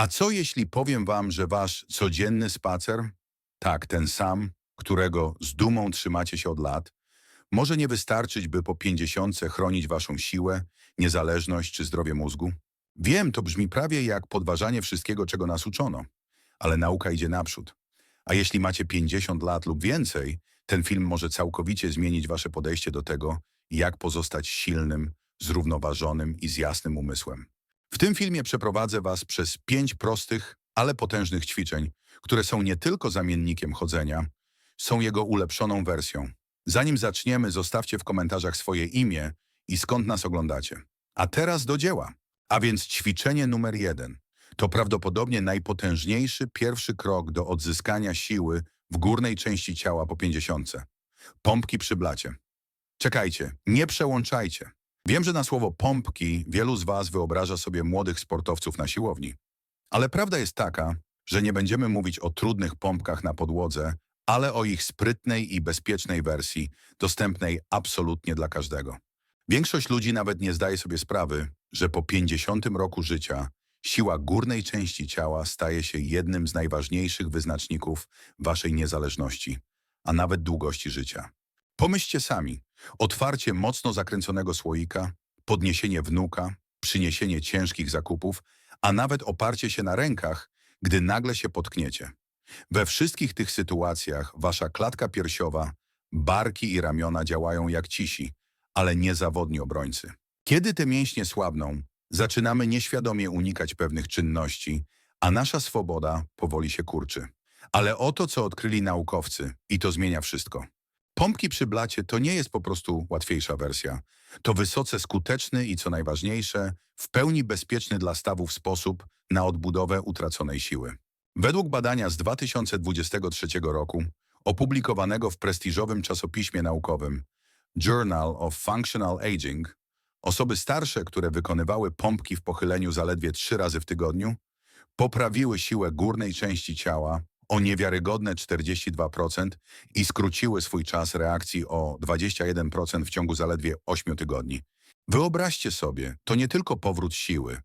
A co jeśli powiem wam, że wasz codzienny spacer, tak, ten sam, którego z dumą trzymacie się od lat, może nie wystarczyć, by po pięćdziesiątce chronić waszą siłę, niezależność czy zdrowie mózgu? Wiem, to brzmi prawie jak podważanie wszystkiego, czego nas uczono, ale nauka idzie naprzód. A jeśli macie 50 lat lub więcej, ten film może całkowicie zmienić wasze podejście do tego, jak pozostać silnym, zrównoważonym i z jasnym umysłem. W tym filmie przeprowadzę was przez pięć prostych, ale potężnych ćwiczeń, które są nie tylko zamiennikiem chodzenia, są jego ulepszoną wersją. Zanim zaczniemy, zostawcie w komentarzach swoje imię i skąd nas oglądacie. A teraz do dzieła. A więc ćwiczenie numer jeden. To prawdopodobnie najpotężniejszy pierwszy krok do odzyskania siły w górnej części ciała po pięćdziesiątce. Pompki przy blacie. Czekajcie, nie przełączajcie. Wiem, że na słowo pompki wielu z Was wyobraża sobie młodych sportowców na siłowni. Ale prawda jest taka, że nie będziemy mówić o trudnych pompkach na podłodze, ale o ich sprytnej i bezpiecznej wersji, dostępnej absolutnie dla każdego. Większość ludzi nawet nie zdaje sobie sprawy, że po 50 roku życia siła górnej części ciała staje się jednym z najważniejszych wyznaczników Waszej niezależności, a nawet długości życia. Pomyślcie sami, otwarcie mocno zakręconego słoika, podniesienie wnuka, przyniesienie ciężkich zakupów, a nawet oparcie się na rękach, gdy nagle się potkniecie. We wszystkich tych sytuacjach wasza klatka piersiowa, barki i ramiona działają jak cisi, ale niezawodni obrońcy. Kiedy te mięśnie słabną, zaczynamy nieświadomie unikać pewnych czynności, a nasza swoboda powoli się kurczy. Ale oto co odkryli naukowcy i to zmienia wszystko. Pompki przy blacie to nie jest po prostu łatwiejsza wersja. To wysoce skuteczny i co najważniejsze, w pełni bezpieczny dla stawów sposób na odbudowę utraconej siły. Według badania z 2023 roku, opublikowanego w prestiżowym czasopiśmie naukowym Journal of Functional Aging, osoby starsze, które wykonywały pompki w pochyleniu zaledwie trzy razy w tygodniu, poprawiły siłę górnej części ciała o niewiarygodne 42% i skróciły swój czas reakcji o 21% w ciągu zaledwie 8 tygodni. Wyobraźcie sobie, to nie tylko powrót siły,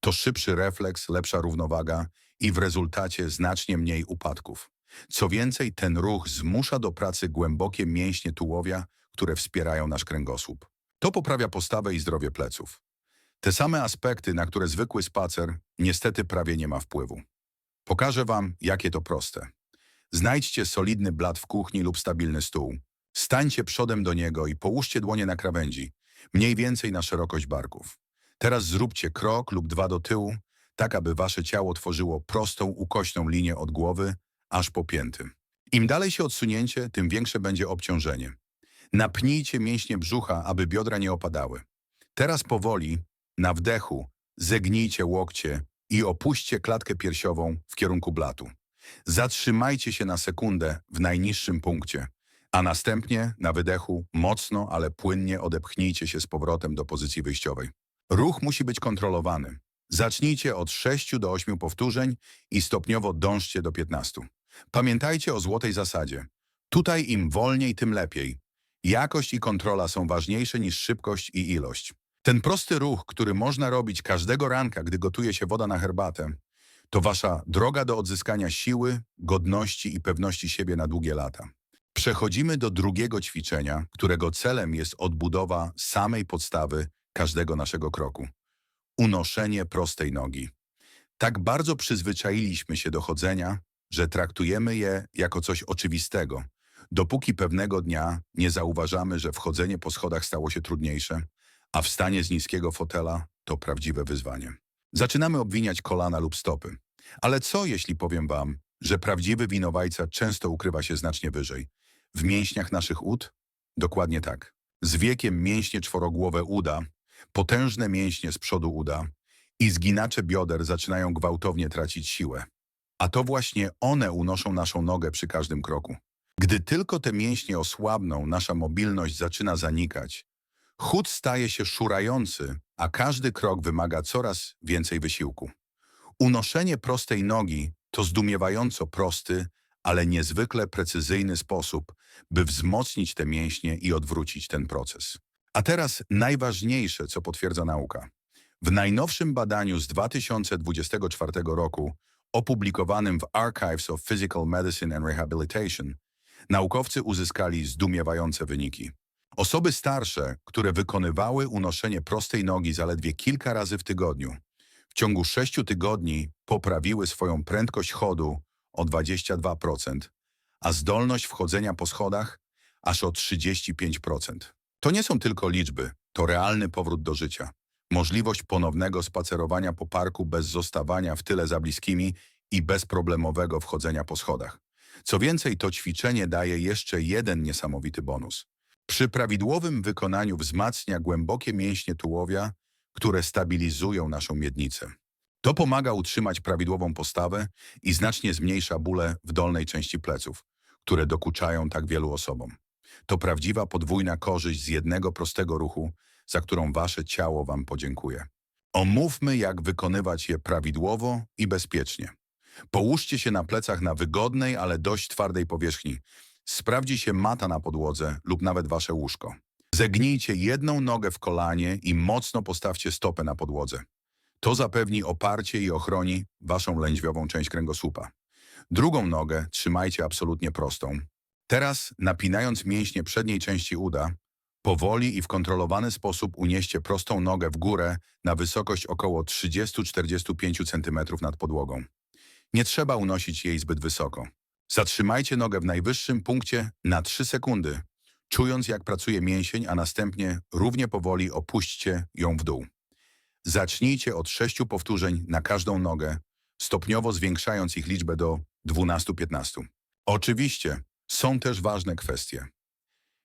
to szybszy refleks, lepsza równowaga i w rezultacie znacznie mniej upadków. Co więcej, ten ruch zmusza do pracy głębokie mięśnie tułowia, które wspierają nasz kręgosłup. To poprawia postawę i zdrowie pleców. Te same aspekty, na które zwykły spacer niestety prawie nie ma wpływu. Pokażę Wam, jakie to proste. Znajdźcie solidny blat w kuchni lub stabilny stół. Stańcie przodem do niego i połóżcie dłonie na krawędzi, mniej więcej na szerokość barków. Teraz zróbcie krok lub dwa do tyłu, tak aby Wasze ciało tworzyło prostą, ukośną linię od głowy aż po pięty. Im dalej się odsunięcie, tym większe będzie obciążenie. Napnijcie mięśnie brzucha, aby biodra nie opadały. Teraz powoli, na wdechu, zegnijcie łokcie i opuśćcie klatkę piersiową w kierunku blatu. Zatrzymajcie się na sekundę w najniższym punkcie, a następnie na wydechu mocno, ale płynnie odepchnijcie się z powrotem do pozycji wyjściowej. Ruch musi być kontrolowany. Zacznijcie od 6 do 8 powtórzeń i stopniowo dążcie do 15. Pamiętajcie o złotej zasadzie. Tutaj im wolniej, tym lepiej. Jakość i kontrola są ważniejsze niż szybkość i ilość. Ten prosty ruch, który można robić każdego ranka, gdy gotuje się woda na herbatę, to wasza droga do odzyskania siły, godności i pewności siebie na długie lata. Przechodzimy do drugiego ćwiczenia, którego celem jest odbudowa samej podstawy każdego naszego kroku. Unoszenie prostej nogi. Tak bardzo przyzwyczailiśmy się do chodzenia, że traktujemy je jako coś oczywistego, dopóki pewnego dnia nie zauważamy, że wchodzenie po schodach stało się trudniejsze, a wstanie z niskiego fotela to prawdziwe wyzwanie. Zaczynamy obwiniać kolana lub stopy. Ale co, jeśli powiem wam, że prawdziwy winowajca często ukrywa się znacznie wyżej? W mięśniach naszych ud? Dokładnie tak. Z wiekiem mięśnie czworogłowe uda, potężne mięśnie z przodu uda i zginacze bioder zaczynają gwałtownie tracić siłę. A to właśnie one unoszą naszą nogę przy każdym kroku. Gdy tylko te mięśnie osłabną, nasza mobilność zaczyna zanikać. Chód staje się szurający, a każdy krok wymaga coraz więcej wysiłku. Unoszenie prostej nogi to zdumiewająco prosty, ale niezwykle precyzyjny sposób, by wzmocnić te mięśnie i odwrócić ten proces. A teraz najważniejsze, co potwierdza nauka. W najnowszym badaniu z 2024 roku, opublikowanym w Archives of Physical Medicine and Rehabilitation, naukowcy uzyskali zdumiewające wyniki. Osoby starsze, które wykonywały unoszenie prostej nogi zaledwie kilka razy w tygodniu, w ciągu 6 tygodni poprawiły swoją prędkość chodu o 22%, a zdolność wchodzenia po schodach aż o 35%. To nie są tylko liczby, to realny powrót do życia. Możliwość ponownego spacerowania po parku bez zostawania w tyle za bliskimi i bezproblemowego wchodzenia po schodach. Co więcej, to ćwiczenie daje jeszcze jeden niesamowity bonus. Przy prawidłowym wykonaniu wzmacnia głębokie mięśnie tułowia, które stabilizują naszą miednicę. To pomaga utrzymać prawidłową postawę i znacznie zmniejsza bóle w dolnej części pleców, które dokuczają tak wielu osobom. To prawdziwa podwójna korzyść z jednego prostego ruchu, za którą wasze ciało wam podziękuje. Omówmy, jak wykonywać je prawidłowo i bezpiecznie. Połóżcie się na plecach na wygodnej, ale dość twardej powierzchni. Sprawdzi się mata na podłodze lub nawet wasze łóżko. Zegnijcie jedną nogę w kolanie i mocno postawcie stopę na podłodze. To zapewni oparcie i ochroni waszą lędźwiową część kręgosłupa. Drugą nogę trzymajcie absolutnie prostą. Teraz, napinając mięśnie przedniej części uda, powoli i w kontrolowany sposób unieście prostą nogę w górę na wysokość około 30-45 cm nad podłogą. Nie trzeba unosić jej zbyt wysoko. Zatrzymajcie nogę w najwyższym punkcie na 3 sekundy, czując jak pracuje mięsień, a następnie równie powoli opuśćcie ją w dół. Zacznijcie od 6 powtórzeń na każdą nogę, stopniowo zwiększając ich liczbę do 12-15. Oczywiście są też ważne kwestie.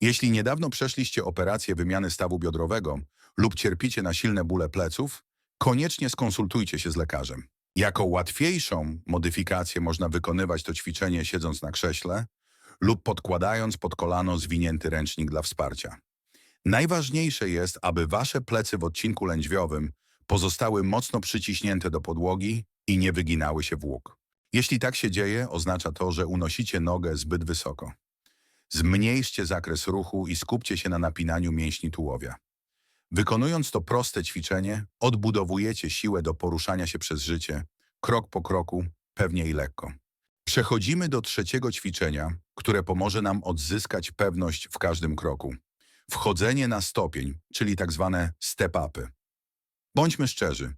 Jeśli niedawno przeszliście operację wymiany stawu biodrowego lub cierpicie na silne bóle pleców, koniecznie skonsultujcie się z lekarzem. Jako łatwiejszą modyfikację można wykonywać to ćwiczenie siedząc na krześle lub podkładając pod kolano zwinięty ręcznik dla wsparcia. Najważniejsze jest, aby wasze plecy w odcinku lędźwiowym pozostały mocno przyciśnięte do podłogi i nie wyginały się w. Jeśli tak się dzieje, oznacza to, że unosicie nogę zbyt wysoko. Zmniejszcie zakres ruchu i skupcie się na napinaniu mięśni tułowia. Wykonując to proste ćwiczenie, odbudowujecie siłę do poruszania się przez życie, krok po kroku, pewnie i lekko. Przechodzimy do trzeciego ćwiczenia, które pomoże nam odzyskać pewność w każdym kroku. Wchodzenie na stopień, czyli tak zwane step-upy. Bądźmy szczerzy.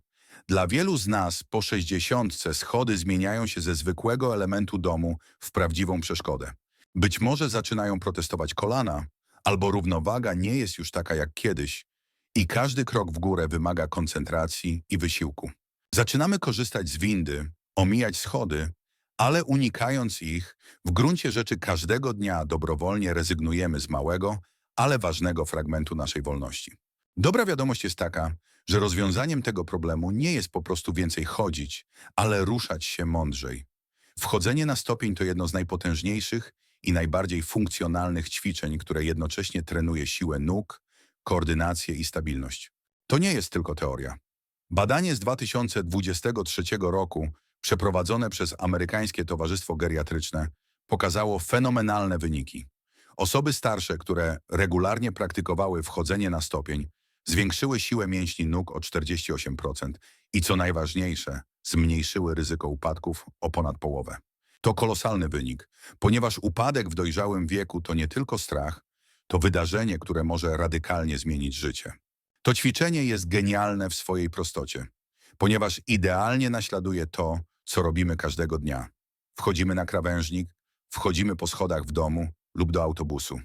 Dla wielu z nas po 60 schody zmieniają się ze zwykłego elementu domu w prawdziwą przeszkodę. Być może zaczynają protestować kolana, albo równowaga nie jest już taka jak kiedyś i każdy krok w górę wymaga koncentracji i wysiłku. Zaczynamy korzystać z windy, omijać schody, ale unikając ich, w gruncie rzeczy każdego dnia dobrowolnie rezygnujemy z małego, ale ważnego fragmentu naszej wolności. Dobra wiadomość jest taka, że rozwiązaniem tego problemu nie jest po prostu więcej chodzić, ale ruszać się mądrzej. Wchodzenie na stopień to jedno z najpotężniejszych i najbardziej funkcjonalnych ćwiczeń, które jednocześnie trenuje siłę nóg, koordynację i stabilność. To nie jest tylko teoria. Badanie z 2023 roku, przeprowadzone przez Amerykańskie Towarzystwo Geriatryczne, pokazało fenomenalne wyniki. Osoby starsze, które regularnie praktykowały wchodzenie na stopień, zwiększyły siłę mięśni nóg o 48% i co najważniejsze, zmniejszyły ryzyko upadków o ponad połowę. To kolosalny wynik, ponieważ upadek w dojrzałym wieku to nie tylko strach, to wydarzenie, które może radykalnie zmienić życie. To ćwiczenie jest genialne w swojej prostocie, ponieważ idealnie naśladuje to, co robimy każdego dnia. Wchodzimy na krawężnik, wchodzimy po schodach w domu lub do autobusu.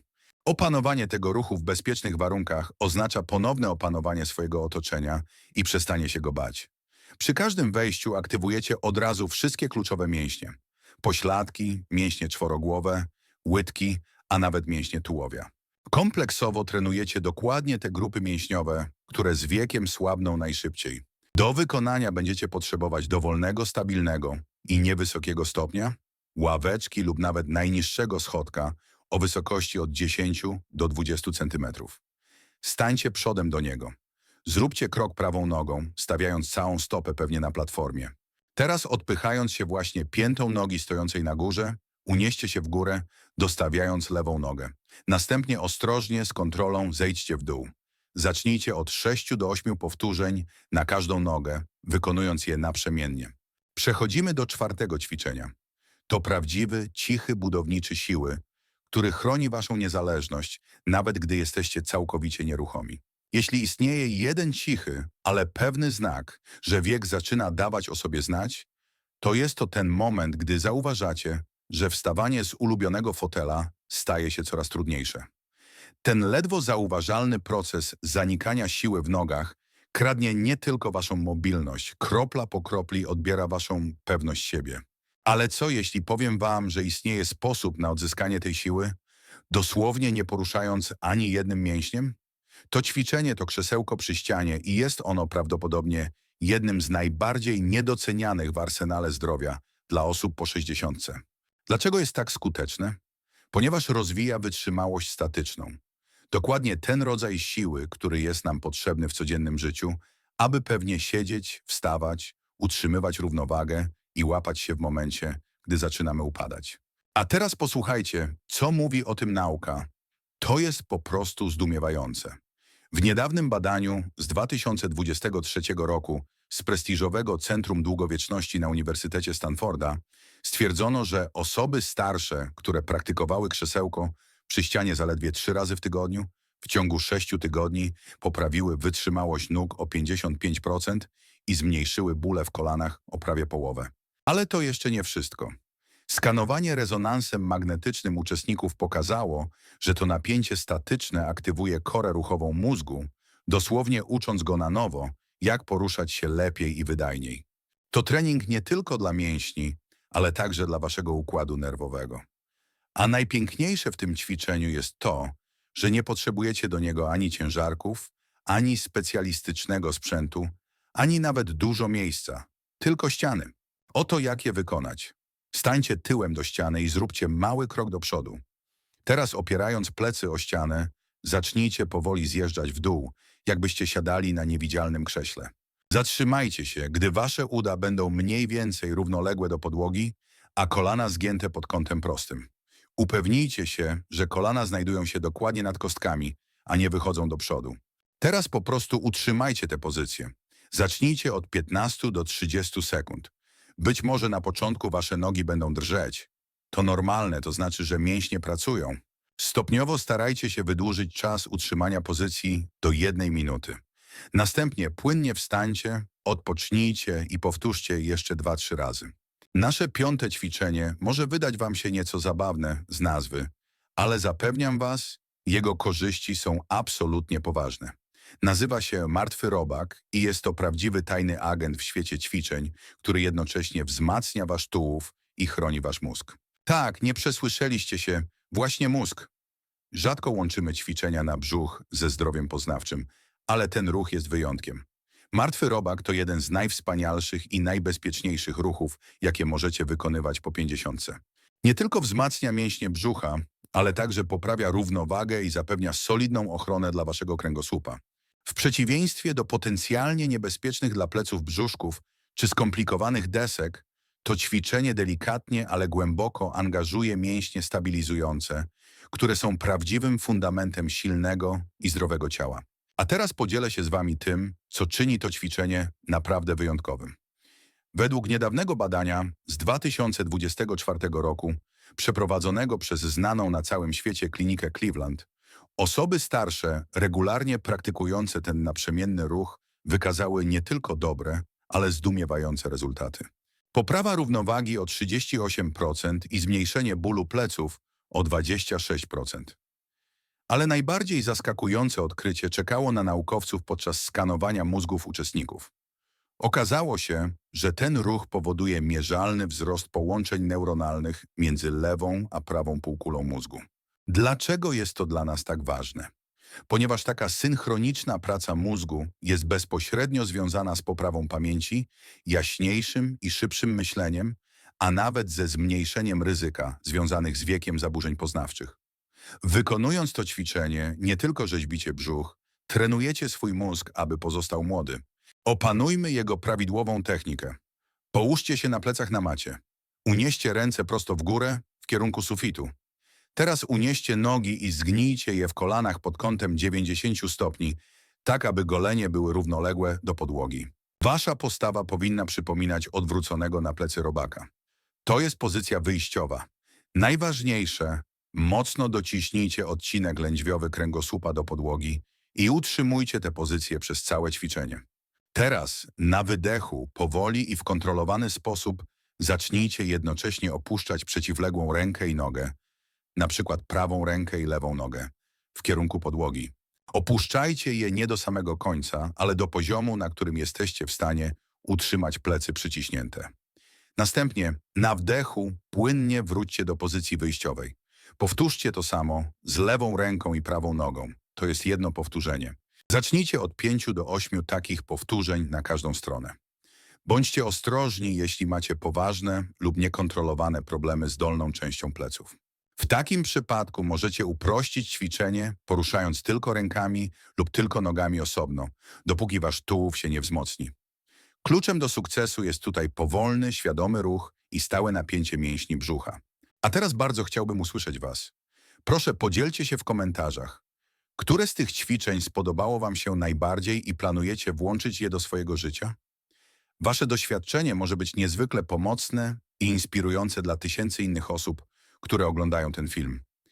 Opanowanie tego ruchu w bezpiecznych warunkach oznacza ponowne opanowanie swojego otoczenia i przestanie się go bać. Przy każdym wejściu aktywujecie od razu wszystkie kluczowe mięśnie. Pośladki, mięśnie czworogłowe, łydki, a nawet mięśnie tułowia. Kompleksowo trenujecie dokładnie te grupy mięśniowe, które z wiekiem słabną najszybciej. Do wykonania będziecie potrzebować dowolnego, stabilnego i niewysokiego stopnia, ławeczki lub nawet najniższego schodka o wysokości od 10 do 20 cm. Stańcie przodem do niego. Zróbcie krok prawą nogą, stawiając całą stopę pewnie na platformie. Teraz odpychając się właśnie piętą nogi stojącej na górze, unieście się w górę, dostawiając lewą nogę. Następnie ostrożnie, z kontrolą zejdźcie w dół. zacznijcie od 6 do 8 powtórzeń na każdą nogę, wykonując je naprzemiennie. Przechodzimy do czwartego ćwiczenia. To prawdziwy, cichy budowniczy siły, który chroni waszą niezależność, nawet gdy jesteście całkowicie nieruchomi. Jeśli istnieje jeden cichy, ale pewny znak, że wiek zaczyna dawać o sobie znać, to jest to ten moment, gdy zauważacie, że wstawanie z ulubionego fotela staje się coraz trudniejsze. Ten ledwo zauważalny proces zanikania siły w nogach kradnie nie tylko waszą mobilność, kropla po kropli odbiera waszą pewność siebie. Ale co jeśli powiem wam, że istnieje sposób na odzyskanie tej siły, dosłownie nie poruszając ani jednym mięśniem? To ćwiczenie to krzesełko przy ścianie i jest ono prawdopodobnie jednym z najbardziej niedocenianych w arsenale zdrowia dla osób po 60. Dlaczego jest tak skuteczne? Ponieważ rozwija wytrzymałość statyczną. Dokładnie ten rodzaj siły, który jest nam potrzebny w codziennym życiu, aby pewnie siedzieć, wstawać, utrzymywać równowagę i łapać się w momencie, gdy zaczynamy upadać. A teraz posłuchajcie, co mówi o tym nauka. To jest po prostu zdumiewające. W niedawnym badaniu z 2023 roku z prestiżowego Centrum Długowieczności na Uniwersytecie Stanforda stwierdzono, że osoby starsze, które praktykowały krzesełko przy ścianie zaledwie trzy razy w tygodniu, w ciągu sześciu tygodni poprawiły wytrzymałość nóg o 55% i zmniejszyły bóle w kolanach o prawie połowę. Ale to jeszcze nie wszystko. Skanowanie rezonansem magnetycznym uczestników pokazało, że to napięcie statyczne aktywuje korę ruchową mózgu, dosłownie ucząc go na nowo, jak poruszać się lepiej i wydajniej. To trening nie tylko dla mięśni, ale także dla waszego układu nerwowego. A najpiękniejsze w tym ćwiczeniu jest to, że nie potrzebujecie do niego ani ciężarków, ani specjalistycznego sprzętu, ani nawet dużo miejsca, tylko ściany. Oto jak je wykonać. Stańcie tyłem do ściany i zróbcie mały krok do przodu. Teraz opierając plecy o ścianę, zacznijcie powoli zjeżdżać w dół, jakbyście siadali na niewidzialnym krześle. Zatrzymajcie się, gdy wasze uda będą mniej więcej równoległe do podłogi, a kolana zgięte pod kątem prostym. Upewnijcie się, że kolana znajdują się dokładnie nad kostkami, a nie wychodzą do przodu. Teraz po prostu utrzymajcie tę pozycję. Zacznijcie od 15 do 30 sekund. Być może na początku wasze nogi będą drżeć. To normalne, to znaczy, że mięśnie pracują. Stopniowo starajcie się wydłużyć czas utrzymania pozycji do jednej minuty. Następnie płynnie wstańcie, odpocznijcie i powtórzcie jeszcze 2-3 razy. Nasze piąte ćwiczenie może wydać wam się nieco zabawne z nazwy, ale zapewniam was, jego korzyści są absolutnie poważne. Nazywa się Martwy Robak i jest to prawdziwy tajny agent w świecie ćwiczeń, który jednocześnie wzmacnia wasz tułów i chroni wasz mózg. Tak, nie przesłyszeliście się, właśnie mózg. Rzadko łączymy ćwiczenia na brzuch ze zdrowiem poznawczym, ale ten ruch jest wyjątkiem. Martwy robak to jeden z najwspanialszych i najbezpieczniejszych ruchów, jakie możecie wykonywać po 50. Nie tylko wzmacnia mięśnie brzucha, ale także poprawia równowagę i zapewnia solidną ochronę dla waszego kręgosłupa. W przeciwieństwie do potencjalnie niebezpiecznych dla pleców brzuszków czy skomplikowanych desek, to ćwiczenie delikatnie, ale głęboko angażuje mięśnie stabilizujące, które są prawdziwym fundamentem silnego i zdrowego ciała. A teraz podzielę się z Wami tym, co czyni to ćwiczenie naprawdę wyjątkowym. Według niedawnego badania z 2024 roku, przeprowadzonego przez znaną na całym świecie klinikę Cleveland, osoby starsze, regularnie praktykujące ten naprzemienny ruch, wykazały nie tylko dobre, ale zdumiewające rezultaty. Poprawa równowagi o 38% i zmniejszenie bólu pleców o 26%. Ale najbardziej zaskakujące odkrycie czekało na naukowców podczas skanowania mózgów uczestników. Okazało się, że ten ruch powoduje mierzalny wzrost połączeń neuronalnych między lewą a prawą półkulą mózgu. Dlaczego jest to dla nas tak ważne? Ponieważ taka synchroniczna praca mózgu jest bezpośrednio związana z poprawą pamięci, jaśniejszym i szybszym myśleniem, a nawet ze zmniejszeniem ryzyka związanych z wiekiem zaburzeń poznawczych. Wykonując to ćwiczenie, nie tylko rzeźbicie brzuch, trenujecie swój mózg, aby pozostał młody. Opanujmy jego prawidłową technikę. Połóżcie się na plecach na macie. Unieście ręce prosto w górę, w kierunku sufitu. Teraz unieście nogi i zgnijcie je w kolanach pod kątem 90 stopni, tak aby golenie były równoległe do podłogi. Wasza postawa powinna przypominać odwróconego na plecy robaka. To jest pozycja wyjściowa. Najważniejsze, mocno dociśnijcie odcinek lędźwiowy kręgosłupa do podłogi i utrzymujcie tę pozycję przez całe ćwiczenie. Teraz, na wydechu, powoli i w kontrolowany sposób zacznijcie jednocześnie opuszczać przeciwległą rękę i nogę, na przykład prawą rękę i lewą nogę, w kierunku podłogi. Opuszczajcie je nie do samego końca, ale do poziomu, na którym jesteście w stanie utrzymać plecy przyciśnięte. Następnie na wdechu płynnie wróćcie do pozycji wyjściowej. Powtórzcie to samo z lewą ręką i prawą nogą. To jest jedno powtórzenie. Zacznijcie od 5 do 8 takich powtórzeń na każdą stronę. Bądźcie ostrożni, jeśli macie poważne lub niekontrolowane problemy z dolną częścią pleców. W takim przypadku możecie uprościć ćwiczenie, poruszając tylko rękami lub tylko nogami osobno, dopóki wasz tułów się nie wzmocni. Kluczem do sukcesu jest tutaj powolny, świadomy ruch i stałe napięcie mięśni brzucha. A teraz bardzo chciałbym usłyszeć Was. Proszę podzielcie się w komentarzach. Które z tych ćwiczeń spodobało Wam się najbardziej i planujecie włączyć je do swojego życia? Wasze doświadczenie może być niezwykle pomocne i inspirujące dla tysięcy innych osób, które oglądają ten film.